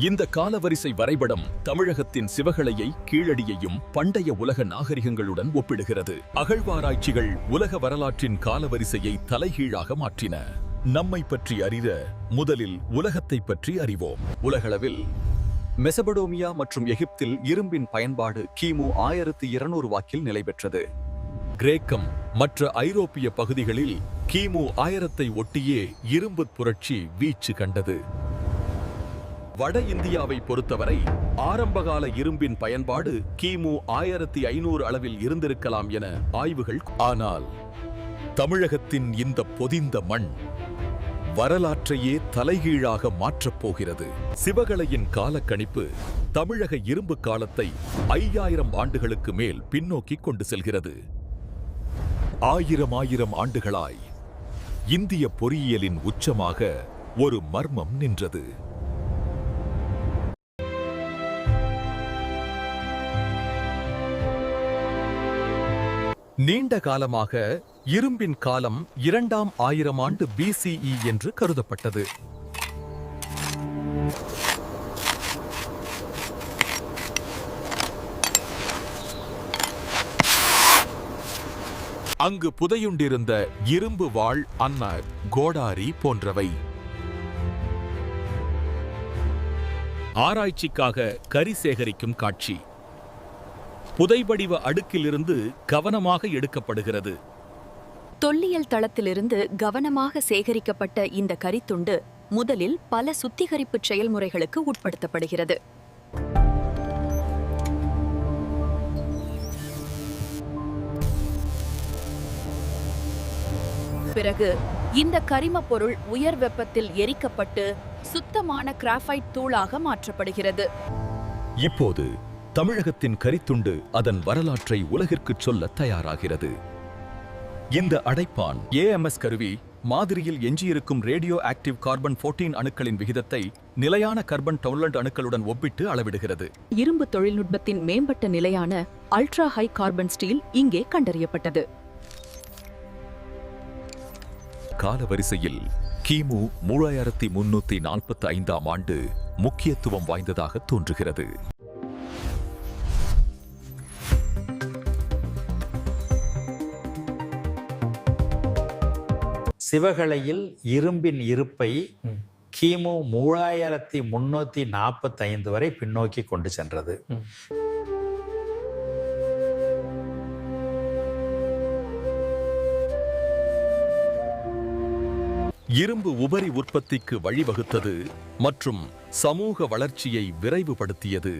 இந்த காலவரிசை வரைபடம் தமிழகத்தின் சிவகலையை கீழடியையும் பண்டைய உலக நாகரிகங்களுடன் ஒப்பிடுகிறது. அகழ்வாராய்ச்சிகள் உலக வரலாற்றின் காலவரிசையை தலைகீழாக மாற்றின. நம்மை பற்றி அறிய முதலில் உலகத்தை பற்றி அறிவோம். உலகளவில் மெசபடோமியா மற்றும் எகிப்தில் இரும்பின் பயன்பாடு கிமு ஆயிரத்தி இருநூறு வாக்கில் நிலை பெற்றது. கிரேக்கம் மற்ற ஐரோப்பிய பகுதிகளில் கிமு ஆயிரத்தை ஒட்டியே இரும்பு புரட்சி வீச்சு கண்டது. வட இந்தியாவை பொறுத்தவரை ஆரம்பகால இரும்பின் பயன்பாடு கிமு ஆயிரத்தி ஐநூறு அளவில் இருந்திருக்கலாம் என ஆய்வுகள் ஆனால் தமிழகத்தின் இந்த பொதிந்த மண் வரலாற்றையே தலைகீழாக மாற்றப் போகிறது. சிவகலையின் காலக்கணிப்பு தமிழக இரும்பு காலத்தை ஐயாயிரம் ஆண்டுகளுக்கு மேல் பின்னோக்கி கொண்டு செல்கிறது. ஆயிரம் ஆயிரம் ஆண்டுகளாய் இந்திய பொறியியலின் உச்சமாக ஒரு மர்மம் நின்றது. நீண்ட காலமாக இரும்பின் காலம் இரண்டாம் ஆயிரம் ஆண்டு பிசிஇ என்று கருதப்பட்டது. அங்கு புதையுண்டிருந்த இரும்பு வாள் அன்னார் கோடாரி போன்றவை. ஆராய்ச்சிக்காக கரி சேகரிக்கும் காட்சி. புதைவடிவ அடுக்கிலிருந்து கவனமாக எடுக்கப்படுகிறது. தொல்லியல் தளத்திலிருந்து கவனமாக சேகரிக்கப்பட்ட இந்த கரித்துண்டு முதலில் பல சுத்திகரிப்பு செயல்முறைகளுக்கு உட்படுத்தப்படுகிறது. பிறகு இந்த கரிமப் பொருள் உயர் வெப்பத்தில் எரிக்கப்பட்டு சுத்தமான கிராஃபைட் தூளாக மாற்றப்படுகிறது. இப்போது தமிழகத்தின் கரித்துண்டு அதன் வரலாற்றை உலகிற்குச் சொல்ல தயாராகிறது. இந்த அடைப்பான் ஏஎம்எஸ் கருவி மாதிரியில் எஞ்சியிருக்கும் ரேடியோ ஆக்டிவ் கார்பன் 14 அணுக்களின் விகிதத்தை நிலையான கார்பன் டவுலண்ட் அணுக்களுடன் ஒப்பிட்டு அளவிடுகிறது. இரும்பு தொழில்நுட்பத்தின் மேம்பட்ட நிலையான அல்ட்ரா ஹை கார்பன் ஸ்டீல் இங்கே கண்டறியப்பட்டது. காலவரிசையில் கிமு மூவாயிரத்தி முன்னூத்தி நாற்பத்தி ஐந்தாம் ஆண்டு முக்கியத்துவம் வாய்ந்ததாக தோன்றுகிறது. சிவகலையில் இரும்பின் இருப்பை கிமு மூவாயிரத்தி முன்னூத்தி நாற்பத்தி ஐந்து வரை பின்னோக்கி கொண்டு சென்றது. இரும்பு உபரி உற்பத்திக்கு வழிவகுத்தது மற்றும் சமூக வளர்ச்சியை விரைவுபடுத்தியது.